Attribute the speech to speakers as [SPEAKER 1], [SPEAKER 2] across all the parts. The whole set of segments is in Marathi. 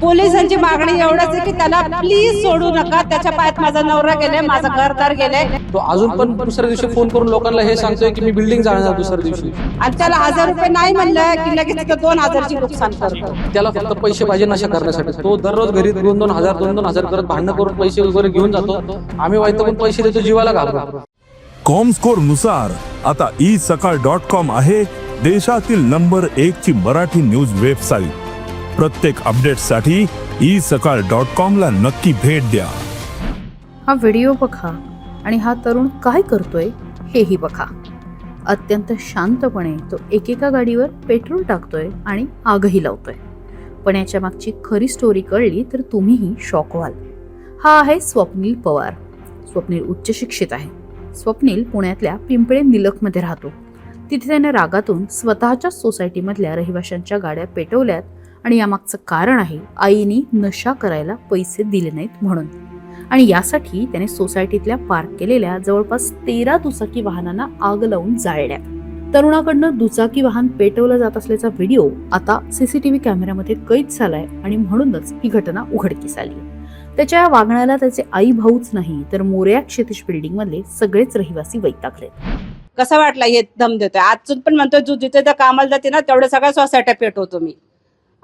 [SPEAKER 1] पोलिसांची मागणी एवढंच आहे की त्याला प्लीज सोडू नका. त्याच्या पायात माझा नवरा गेलाय माझा घरदार गेलाय.
[SPEAKER 2] तो अजून पण दुसऱ्या दिवशी फोन करून लोकांना हे सांगतोय की मी बिल्डिंग जाणार दुसऱ्या दिवशी.
[SPEAKER 1] आणि त्याला हजार रुपये नाही म्हणलं की लगेच दोन हजारची नुकसान करतो.
[SPEAKER 2] त्याला फक्त पैसे पाहिजे नशा करण्यासाठी. तो दररोज घरी दोन दोन हजार दोन दोन हजार करत भांडणं करून पैसे वगैरे घेऊन जातो. आम्ही वैतकून पैसे देतो जीवाला घालतो
[SPEAKER 3] कॉमस्कोरनुसार आता ई सकाळ डॉट कॉम आहे देशातील नंबर एक ची मराठी न्यूज वेबसाईट. प्रत्येक अपडेटसाठी ई सकाळ डॉट कॉमला नक्की भेट द्या.
[SPEAKER 4] हा व्हिडिओ बघा आणि हा तरुण काय करतोय हेही बघा. अत्यंत शांतपणे तो एकेका गाडीवर पेट्रोल टाकतोय आणि आगही लावतोय. पण याच्या मागची खरी स्टोरी कळली तर तुम्हीही शॉक व्हाल. हा आहे स्वप्नील पवार. स्वप्नील उच्च शिक्षित आहे. स्वप्नील पुण्यातल्या पिंपळे निलखमध्ये राहतो. तिथे त्याने रागातून स्वतःच्या सोसायटीमधल्या रहिवाशांच्या गाड्या पेटवल्यात आणि यामागचं कारण आहे आईनी नशा करायला पैसे दिले नाहीत म्हणून. आणि यासाठी त्याने सोसायटीतल्या पार्क केलेल्या जवळपास तेरा दुचाकी वाहनांना आग लावून जाळल्या तरुणाकडनं दुचाकी वाहन पेटवलं जात असल्याचा व्हिडिओ आता सीसीटीव्ही कॅमेऱ्यामध्ये कैद झालाय आणि म्हणूनच ही घटना उघडकीस आली. त्याच्या वागण्याला त्याचे आई भाऊच नाही तर मोर्या क्षितिश बिल्डिंग मधले सगळेच रहिवासी वैतागले.
[SPEAKER 1] कसा वाटला हे दम देतोय? आजून पण म्हणतोय तू जिथे त्या कामाला जाते ना तेवढं सगळ्या सोसायट्या पेटवतो मी.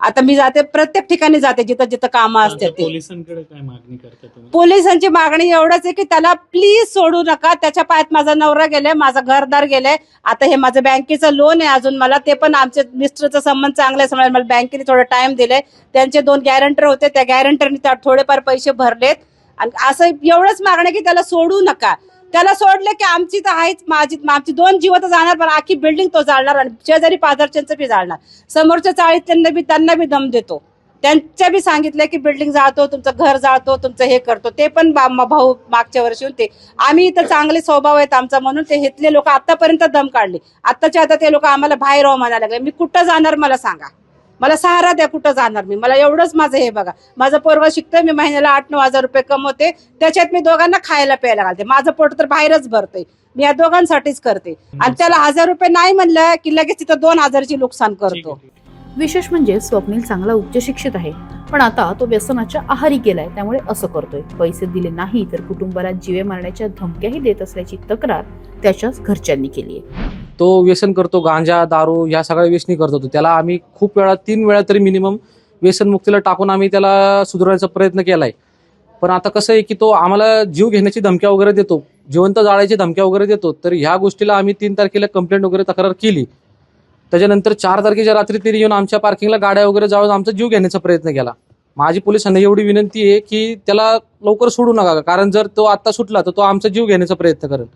[SPEAKER 1] आता मी जाते प्रत्येक ठिकाणी जाते जिथं जिथं कामं
[SPEAKER 5] आता
[SPEAKER 1] असतात ते.
[SPEAKER 5] पोलिसांकडे काय मागणी करता तुम्ही?
[SPEAKER 1] पोलिसांची मागणी एवढंच आहे की त्याला प्लीज सोडू नका. त्याच्या पायात माझा नवरा गेलाय माझा घरदार गेलाय. आता हे माझं बँकेचं लोन आहे अजून मला. ते पण आमचे मिस्टरचा संबंध चांगला आहे समजा मला बँकेने थोडं टाइम दिलाय. त्यांचे दोन गॅरंटर होते. त्या गॅरंटरनी थोडेफार पैसे भरलेत. आणि असं एवढंच मागणं आहे की त्याला सोडू नका. त्याला सोडले की आमची तर आहेच माझी आमची दोन जीव तर जाणार पण आखी बिल्डिंग तो जाळणार आणि शेजारी पाजारच्यांचं बी जाळणार. समोरच्या चाळीत त्यांना बी त्यांना बी दम देतो. त्यांच्या बी सांगितलं की बिल्डिंग जाळतो तुमचं घर जाळतो तुमचं हे करतो. ते पण भाऊ मागच्या वर्षी होते. आम्ही इथं चांगले स्वभाव आहेत आमचा म्हणून ते हेतले लोक आतापर्यंत दम काढले. आताच्या आता ते लोक आम्हाला बाहेर राहू म्हणायला लागले. मी कुठं जाणार मला सांगा. मला सहारा द्या कुठं जाणार मी. मला एवढंच माझं हे बघा. माझं पोरगा शिकतोय मी महिन्याला आठ नऊ हजार रुपये कमवते. त्याच्यात मी दोघांना खायला प्यायला घालते. माझं पोट तर बाहेरच भरतंय. मी या दोघांसाठीच करते. आणि त्याला हजार रुपये नाही म्हणलं की लगेच तिथं दोन हजारची नुकसान करतो.
[SPEAKER 4] विशेष म्हणजे स्वप्नील चांगला उच्च शिक्षित आहे. पण आता तो व्यसनाच्या आहारी गेलाय. त्यामुळे असं करतोय. पैसे दिले नाही तर कुटुंबाला जीवे मारण्याच्या धमक्याही देत असल्याची तक्रार त्याच्याच घरच्यांनी केली आहे
[SPEAKER 2] तो व्यसन करतो गांजा दारू ह्या सगळ्या व्यसनी करत होतो. त्याला आम्ही खूप वेळा तीन वेळा तरी मिनिमम व्यसनमुक्तीला टाकून आम्ही त्याला सुधारण्याचा प्रयत्न केलाय. पण आता कसं आहे की तो आम्हाला जीव घेण्याची धमक्या वगैरे देतो जिवंत जाळायची धमक्या वगैरे देतो तर ह्या गोष्टीला आम्ही तीन तारखेला कंप्लेंट वगैरे तक्रार केली. त्याच्यानंतर चार तारखेच्या रात्री तरी येऊन आमच्या पार्किंगला गाड्या वगैरे जाळून आमचा जीव घेण्याचा प्रयत्न केला. माझी पोलिसांना एवढी विनंती आहे की त्याला लवकर सोडू नका कारण जर तो आत्ता सुटला तर तो आमचा जीव घेण्याचा प्रयत्न करेल.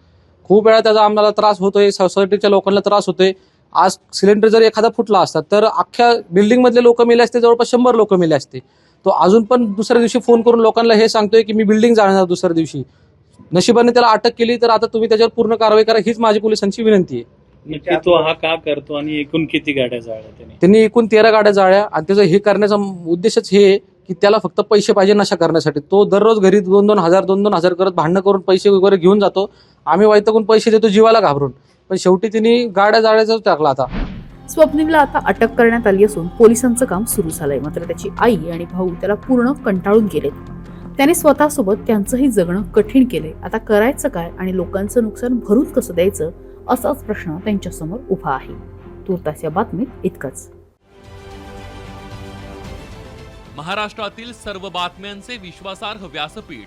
[SPEAKER 2] खूप वेळा त्याचा आम्हाला त्रास होतोय सोसायटीच्या लोकांना त्रास होतोय. आज सिलेंडर जर एखादा फुटला असता तर अख्ख्या बिल्डिंग मधले लोक मेले असते जवळपास शंभर लोक मेले असते. तो अजून पण दुसऱ्या दिवशी फोन करून लोकांना हे सांगतोय की मी बिल्डिंग जाळणार दुसऱ्या दिवशी. नशिबाने त्याला अटक केली तर आता तुम्ही त्याच्यावर पूर्ण कारवाई करा हीच माझी पोलिसांची विनंती आहे.
[SPEAKER 5] नक्की तो हा का करतो आणि एकूण किती गाड्या जाळल्या त्याने?
[SPEAKER 2] त्यांनी एकूण तेरा गाड्या जाळ्या आणि त्याचं हे करण्याचा उद्देशच हे आहे की त्याला फक्त पैसे पाहिजे नशा करण्यासाठी. तो दररोज घरी दोन दोन हजार दोन दोन हजार करत भांडणं करून पैसे वगैरे घेऊन जातो. आम्ही वैतकून पैसे देतो जीवाला घाबरून. पण शेवटी त्यांनी गाड्या जाळ्याचा टाकला आता.
[SPEAKER 4] स्वप्नीलला आता अटक करण्यात आली असून पोलिसांचं काम सुरू झालंय. मात्र त्याची आई आणि भाऊ त्याला पूर्ण कंटाळून गेलेत. त्याने स्वतःसोबत त्यांचंही जगणं कठीण केलंय. आता करायचं काय आणि लोकांचं नुकसान भरून कसं द्यायचं असाच प्रश्न त्यांच्यासमोर उभा आहे. तुर्तास या बातमीत इतकंच.
[SPEAKER 6] महाराष्ट्रातील सर्व बातम्यांचे विश्वासार्ह व्यासपीठ.